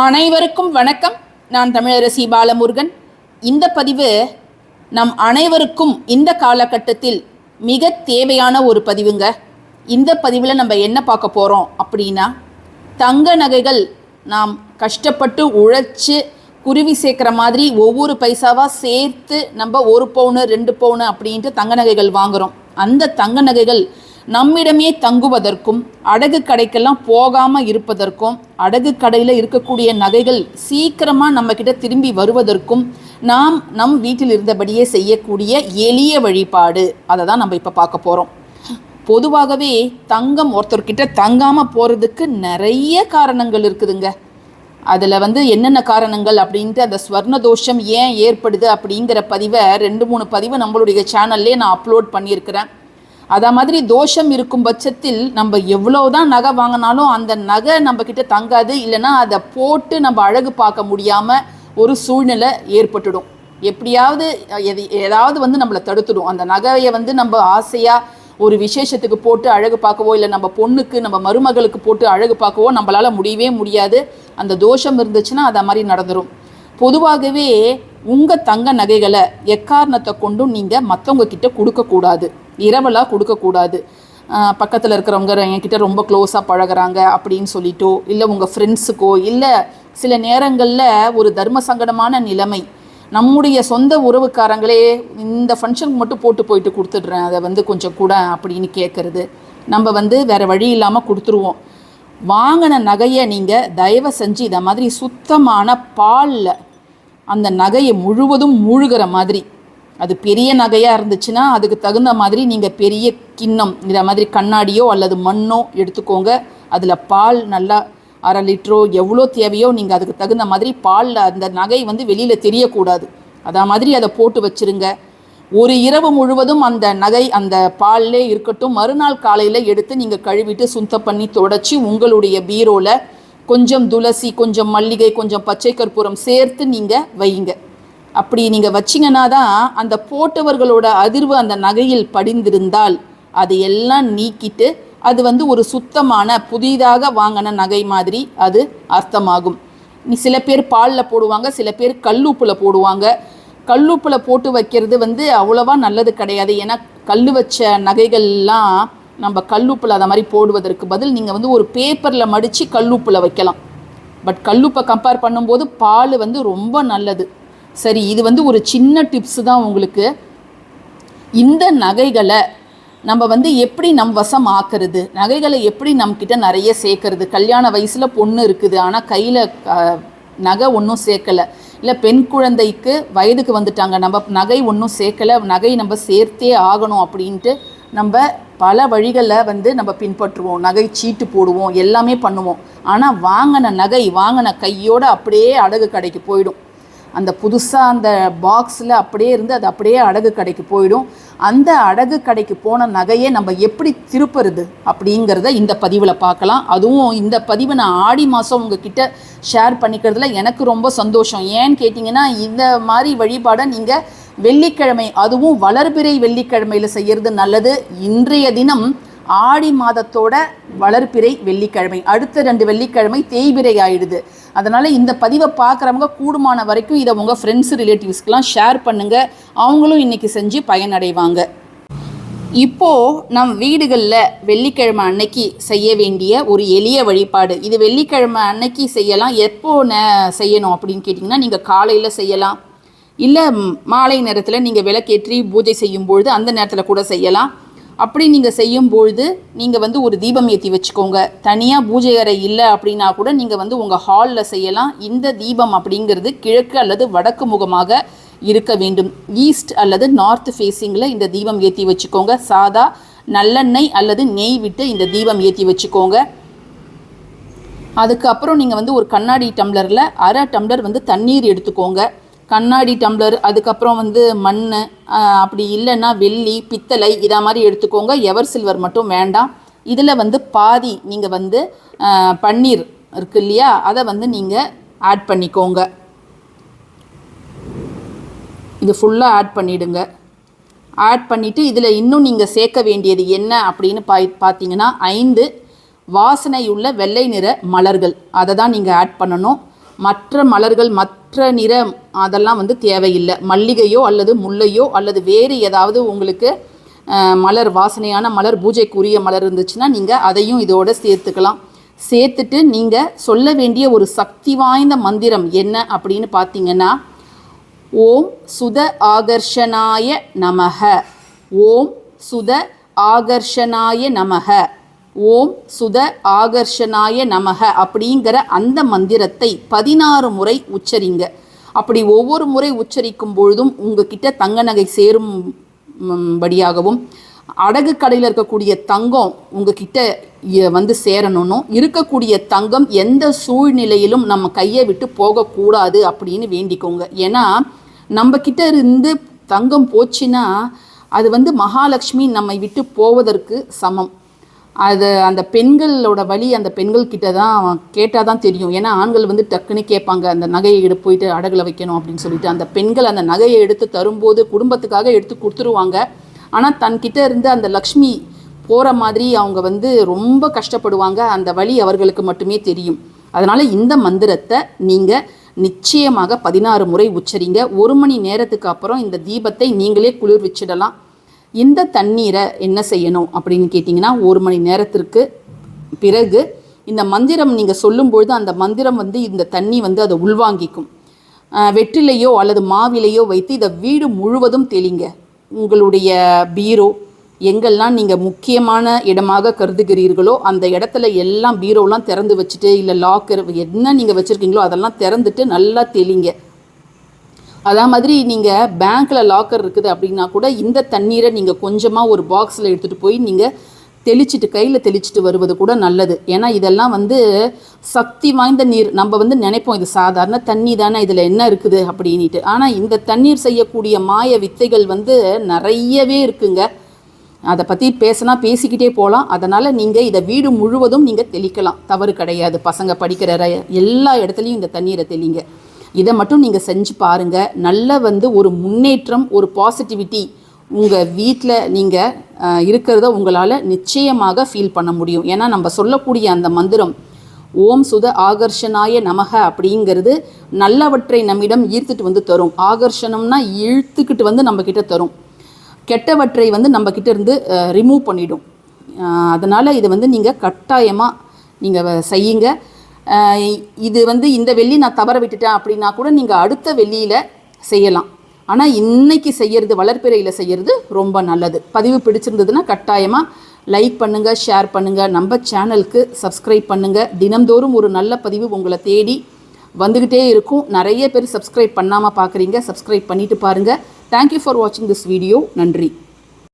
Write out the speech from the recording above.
அனைவருக்கும் வணக்கம். நான் தமிழரசி பாலமுருகன். இந்த பதிவு நம் அனைவருக்கும் இந்த காலகட்டத்தில் மிக தேவையான ஒரு பதிவுங்க. இந்த பதிவில் நம்ம என்ன பார்க்க போகிறோம் அப்படின்னா தங்க நகைகள் நாம் கஷ்டப்பட்டு உழைச்சி குருவி சேர்க்குற மாதிரி ஒவ்வொரு பைசாவாக சேர்த்து நம்ம ஒரு பவுனு ரெண்டு பவுனு அப்படின்ட்டு தங்க நகைகள் வாங்குகிறோம் அந்த தங்க நகைகள் நம்மிடமே தங்குவதற்கும் அடகு கடைக்கெல்லாம் போகாமல் இருப்பதற்கும் அடகு கடையில் இருக்கக்கூடிய நகைகள் சீக்கிரமாக நம்மக்கிட்ட திரும்பி வருவதற்கும் நாம் நம் வீட்டில் இருந்தபடியே செய்யக்கூடிய எளிய வழிபாடு. அதை தான் நம்ம இப்போ பார்க்க போகிறோம் பொதுவாகவே தங்கம் ஒருத்தர்கிட்ட தங்காமல் போகிறதுக்கு நிறைய காரணங்கள் இருக்குதுங்க. அதில் வந்து என்னென்ன காரணங்கள் அப்படின்ட்டு அந்த ஸ்வர்ண தோஷம் ஏன் ஏற்படுது அப்படிங்கிற பதிவை ரெண்டு மூணு பதிவை நம்மளுடைய சேனல்லே நான் அப்லோட் பண்ணியிருக்கிறேன். அதே மாதிரி தோஷம் இருக்கும் பட்சத்தில் நம்ம எவ்வளோதான் நகை வாங்கினாலும் அந்த நகை நம்ம கிட்ட தங்காது. இல்லைன்னா அதை போட்டு நம்ம அழகு பார்க்க முடியாமல் ஒரு சூழ்நிலை ஏற்பட்டுடும். எப்படியாவது எது ஏதாவது வந்து நம்மளை தடுத்துடும். அந்த நகையை வந்து நம்ம ஆசையாக ஒரு விசேஷத்துக்கு போட்டு அழகு பார்க்கவோ இல்லை நம்ம பொண்ணுக்கு நம்ம மருமகளுக்கு போட்டு அழகு பார்க்கவோ நம்மளால் முடியவே முடியாது. அந்த தோஷம் இருந்துச்சுன்னா அதை மாதிரி நடந்துடும் பொதுவாகவே உங்கள் தங்க நகைகளை எக்காரணத்தை கொண்டும் நீங்கள் மற்றவங்க கிட்ட கொடுக்கக்கூடாது. இரவலாக கொடுக்கக்கூடாது. பக்கத்தில் இருக்கிறவங்க என்கிட்ட ரொம்ப க்ளோஸாக பழகுறாங்க அப்படின்னு சொல்லிட்டோ இல்லை உங்கள் ஃப்ரெண்ட்ஸுக்கோ இல்லை சில நேரங்களில் ஒரு தர்ம சங்கடமான நிலைமை. நம்முடைய சொந்த உறவுக்காரங்களே இந்த ஃபங்க்ஷனுக்கு மட்டும் போட்டு போயிட்டு கொடுத்துட்றேன் அதை வந்து கொஞ்சம் கூட அப்படின்னு கேட்குறது நம்ம வந்து வேறு வழி இல்லாமல் கொடுத்துருவோம். வாங்கின நகையை நீங்கள் தயவு செஞ்சு இதை மாதிரி சுத்தமான பாலில் அந்த நகையை முழுவதும் மூழ்கிற மாதிரி அது பெரிய நகையாக இருந்துச்சுன்னா அதுக்கு தகுந்த மாதிரி நீங்கள் பெரிய கிண்ணம் இதை மாதிரி கண்ணாடியோ அல்லது மண்ணோ எடுத்துக்கோங்க. அதில் பால் நல்லா அரை லிட்டரோ எவ்வளோ தேவையோ நீங்கள் அதுக்கு தகுந்த மாதிரி பாலில் அந்த நகை வந்து வெளியில் தெரியக்கூடாது. அதே மாதிரி அதை போட்டு வச்சுருங்க. ஒரு இரவு முழுவதும் அந்த நகை அந்த பால்லே இருக்கட்டும் மறுநாள் காலையில் எடுத்து நீங்கள் கழுவிட்டு சுத்தம் பண்ணி தொடச்சி உங்களுடைய பீரோவில் கொஞ்சம் துளசி கொஞ்சம் மல்லிகை கொஞ்சம் பச்சை கற்பூரம் சேர்த்து நீங்கள் வையுங்க. அப்படி நீங்கள் வச்சிங்கன்னா தான் அந்த போட்டவர்களோட அதிர்வு அந்த நகையில் படிந்திருந்தால் அதை எல்லாம் நீக்கிட்டு அது வந்து ஒரு சுத்தமான புதிதாக வாங்கின நகை மாதிரி அது அர்த்தமாகும். நீ சில பேர் பாலில் போடுவாங்க சில பேர் கல்லுப்பில் போடுவாங்க. கல்லுப்பில் போட்டு வைக்கிறது வந்து அவ்வளோவா நல்லது கிடையாது. ஏன்னா கல் வச்ச நகைகள்லாம் நம்ம கல்லுப்பில் அதை மாதிரி போடுவதற்கு பதில் நீங்கள் வந்து ஒரு பேப்பரில் மடித்து கல்லுப்பில் வைக்கலாம். பட் கல்லுப்பை கம்பேர் பண்ணும்போது பால் வந்து ரொம்ப நல்லது. சரி இது வந்து ஒரு சின்ன டிப்ஸு தான் உங்களுக்கு. இந்த நகைகளை நம்ம வந்து எப்படி நம் வசம் ஆக்கிறது நகைகளை எப்படி நம்மக்கிட்ட நிறைய சேர்க்கறது? கல்யாண வயசில் பொண்ணு இருக்குது ஆனால் கையில் நகை ஒன்றும் சேர்க்கலை. இல்லை பெண் குழந்தைக்கு வயதுக்கு வந்துட்டாங்க நம்ம நகை ஒன்றும் சேர்க்கலை நகை நம்ம சேர்த்தே ஆகணும் அப்படின்ட்டு நம்ம பல வழிகளில் வந்து நம்ம பின்பற்றுவோம். நகை சீட்டு போடுவோம் எல்லாமே பண்ணுவோம். ஆனால் வாங்கின நகை வாங்கின கையோடு அப்படியே அடகு கடைக்கு போயிடும். அந்த புதுசாக அந்த பாக்ஸில் அப்படியே இருந்து அது அப்படியே அடகு கடைக்கு போயிடும். அந்த அடகு கடைக்கு போன நகையை நம்ம எப்படி திருப்புறது அப்படிங்கிறத இந்த பதிவில் பார்க்கலாம். அதுவும் இந்த பதிவை நான் ஆடி மாதம் உங்ககிட்ட ஷேர் பண்ணிக்கிறதுல எனக்கு ரொம்ப சந்தோஷம். ஏன்னு கேட்டிங்கன்னா இந்த மாதிரி வழிபாடை நீங்கள் வெள்ளிக்கிழமை அதுவும் வளர்பிறை வெள்ளிக்கிழமையில் செய்கிறது நல்லது. இன்றைய தினம் ஆடி மாதத்தோட வளர்ப்பிறை வெள்ளிக்கிழமை. அடுத்த ரெண்டு வெள்ளிக்கிழமை தேய்பிறை ஆயிடுது. அதனால் இந்த பதிவை பார்க்குறவங்க கூடுமான வரைக்கும் இதை உங்கள் ஃப்ரெண்ட்ஸ் ரிலேட்டிவ்ஸ்க்கெலாம் ஷேர் பண்ணுங்கள் அவங்களும் இன்றைக்கி செஞ்சு பயனடைவாங்க. இப்போது நம் வீடுகளில் வெள்ளிக்கிழமை அன்னைக்கு செய்ய வேண்டிய ஒரு எளிய வழிபாடு. இது வெள்ளிக்கிழமை அன்னைக்கு செய்யலாம். எப்போ ந செய்யணும் அப்படின்னு கேட்டிங்கன்னா நீங்கள் காலையில் செய்யலாம். இல்லை மாலை நேரத்தில் நீங்கள் விளக்கேற்றி பூஜை செய்யும்பொழுது அந்த நேரத்தில் கூட செய்யலாம். அப்படி நீங்கள் செய்யும்பொழுது நீங்கள் வந்து ஒரு தீபம் ஏற்றி வச்சுக்கோங்க. தனியாக பூஜை அறை இல்லை அப்படின்னா கூட நீங்கள் வந்து உங்கள் ஹாலில் செய்யலாம். இந்த தீபம் அப்படிங்கிறது கிழக்கு அல்லது வடக்கு முகமாக இருக்க வேண்டும். ஈஸ்ட் அல்லது நார்த் ஃபேஸிங்கில் இந்த தீபம் ஏற்றி வச்சுக்கோங்க. சாதா நல்லெண்ணெய் அல்லது நெய் விட்டு இந்த தீபம் ஏற்றி வச்சுக்கோங்க. அதுக்கப்புறம் நீங்கள் வந்து ஒரு கண்ணாடி டம்ளரில் அரை டம்ளர் வந்து தண்ணீர் எடுத்துக்கோங்க. கண்ணாடி டம்ளர் அதுக்கப்புறம் வந்து மண் அப்படி இல்லைன்னா வெள்ளி பித்தளை இதை மாதிரி எடுத்துக்கோங்க. எவர் சில்வர் மட்டும் வேண்டாம். இதில் வந்து பாதி நீங்கள் வந்து பன்னீர் இருக்கு இல்லையா? அதை வந்து நீங்கள் ஆட் பண்ணிக்கோங்க. இது ஃபுல்லாக ஆட் பண்ணிவிடுங்க ஆட் பண்ணிவிட்டு இதில் இன்னும் நீங்கள் சேர்க்க வேண்டியது என்ன அப்படின்னு பா பார்த்தீங்கன்னா ஐந்து வாசனையுள்ள வெள்ளை நிற மலர்கள். அதை தான் நீங்கள் ஆட் பண்ணணும். மற்ற மலர்கள் மத் மற்ற நிறம் அதெல்லாம் வந்து தேவையில்லை. மல்லிகையோ அல்லது முல்லையோ அல்லது வேறு ஏதாவது உங்களுக்கு மலர் வாசனையான மலர் பூஜைக்குரிய மலர் இருந்துச்சுன்னா நீங்கள் அதையும் இதோட சேர்த்துக்கலாம். சேர்த்துட்டு நீங்கள் சொல்ல வேண்டிய ஒரு சக்தி வாய்ந்த மந்திரம் என்ன அப்படின்னு பார்த்தீங்கன்னா ஓம் சுத ஆகர்ஷனாய நமக ஓம் சுத ஆகர்ஷனாய நமக ஓம் சுத ஆகர்ஷனாய நமக அப்படிங்கிற அந்த மந்திரத்தை பதினாறு முறை உச்சரிங்க. அப்படி ஒவ்வொரு முறை உச்சரிக்கும் பொழுதும் உங்ககிட்ட தங்க நகை சேரும் படியாகவும் அடகு கடையில் இருக்கக்கூடிய தங்கம் உங்ககிட்ட வந்து சேரணும்னும் இருக்கக்கூடிய தங்கம் எந்த சூழ்நிலையிலும் நம்ம கையை விட்டு போகக்கூடாது அப்படின்னு வேண்டிக்கோங்க. ஏன்னா நம்ம கிட்ட இருந்து தங்கம் போச்சுன்னா அது வந்து மகாலட்சுமி நம்மை விட்டு போவதற்கு சமம். அது அந்த பெண்களோட வழி அந்த பெண்கள் கிட்ட தான் கேட்டால் தான் தெரியும். ஏன்னா ஆண்கள் வந்து டக்குன்னு கேட்பாங்க அந்த நகையை எடுத்து போயிட்டு அடகுல வைக்கணும் அப்படின்னு சொல்லிட்டு. அந்த பெண்கள் அந்த நகையை எடுத்து தரும்போது குடும்பத்துக்காக எடுத்து கொடுத்துருவாங்க. ஆனால் தன்கிட்ட இருந்து அந்த லக்ஷ்மி போகிற மாதிரி அவங்க வந்து ரொம்ப கஷ்டப்படுவாங்க. அந்த வழி அவர்களுக்கு மட்டுமே தெரியும். அதனால் இந்த மந்திரத்தை நீங்கள் நிச்சயமாக பதினாறு முறை உச்சரிங்க. ஒரு மணி நேரத்துக்கு அப்புறம் இந்த தீபத்தை நீங்களே குளிர்விச்சிடலாம் இந்த தண்ணீரை என்ன செய்யணும் அப்படின்னு கேட்டிங்கன்னா ஒரு மணி நேரத்திற்கு பிறகு இந்த மந்திரம் நீங்கள் சொல்லும்பொழுது அந்த மந்திரம் வந்து இந்த தண்ணி வந்து அதை உள்வாங்கிக்கும். வெற்றிலையோ அல்லது மாவிலையோ வைத்து இதை வீடு முழுவதும் தெளிங்க. உங்களுடைய பீரோ எங்கெல்லாம் நீங்கள் முக்கியமான இடமாக கருதுகிறீர்களோ அந்த இடத்துல எல்லாம் பீரோலாம் திறந்து வச்சுட்டு இல்லை லாக்கர் என்ன நீங்கள் வச்சுருக்கீங்களோ அதெல்லாம் திறந்துட்டு நல்லா தெளிங்க. அதே மாதிரி நீங்கள் பேங்க்கில் லாக்கர் இருக்குது அப்படின்னா கூட இந்த தண்ணீரை நீங்கள் கொஞ்சமாக ஒரு பாக்ஸில் எடுத்துகிட்டு போய் நீங்கள் தெளிச்சிட்டு கையில் தெளிச்சிட்டு வருவது கூட நல்லது. ஏன்னா இதெல்லாம் வந்து சக்தி வாய்ந்த நீர். நம்ம வந்து நினைப்போம் இது சாதாரண தண்ணி தானே இதில் என்ன இருக்குது அப்படின்ட்டு ஆனால் இந்த தண்ணீர் செய்யக்கூடிய மாய வித்தைகள் வந்து நிறையவே இருக்குங்க. அதை பற்றி பேசினா பேசிக்கிட்டே போகலாம் அதனால் நீங்கள் இதை வீடு முழுவதும் நீங்கள் தெளிக்கலாம். தவறு கிடையாது. பசங்க படிக்கிற எல்லா இடத்துலையும் இந்த தண்ணீரை தெளிங்க. இதை மட்டும் நீங்கள் செஞ்சு பாருங்கள் நல்ல வந்து ஒரு முன்னேற்றம் ஒரு பாசிட்டிவிட்டி உங்கள் வீட்டில் நீங்கள் இருக்கிறத உங்களால் நிச்சயமாக ஃபீல் பண்ண முடியும். ஏன்னா நம்ம சொல்லக்கூடிய அந்த மந்திரம் ஓம் சுத ஆகர்ஷனாய நமக அப்படிங்கிறது நல்லவற்றை நம்மிடம் ஈர்த்துட்டு வந்து தரும். ஆகர்ஷணம்னா இழுத்துக்கிட்டு வந்து நம்ம கிட்ட தரும். கெட்டவற்றை வந்து நம்ம கிட்ட இருந்து ரிமூவ் பண்ணிடும். அதனால் இதை வந்து நீங்கள் கட்டாயமாக நீங்கள் செய்யுங்க. இது வந்து இந்த வெள்ளி நான் தவற விட்டுட்டேன் அப்படின்னா கூட நீங்கள் அடுத்த வெள்ளியில் செய்யலாம். ஆனால் இன்னைக்கு செய்யறது வளர்ப்பிறையில் செய்யறது ரொம்ப நல்லது. பதிவு பிடிச்சிருந்ததுன்னா கட்டாயமாக லைக் பண்ணுங்கள் ஷேர் பண்ணுங்கள் நம்ம சேனலுக்கு சப்ஸ்கிரைப் பண்ணுங்கள் தினம்தோறும் ஒரு நல்ல பதிவு உங்களை தேடி வந்துக்கிட்டே இருக்கும். நிறைய பேர் சப்ஸ்கிரைப் பண்ணாமல் பார்க்குறீங்க சப்ஸ்கிரைப் பண்ணிட்டு பாருங்கள் தேங்க்யூ ஃபார் வாட்சிங் திஸ் வீடியோ நன்றி.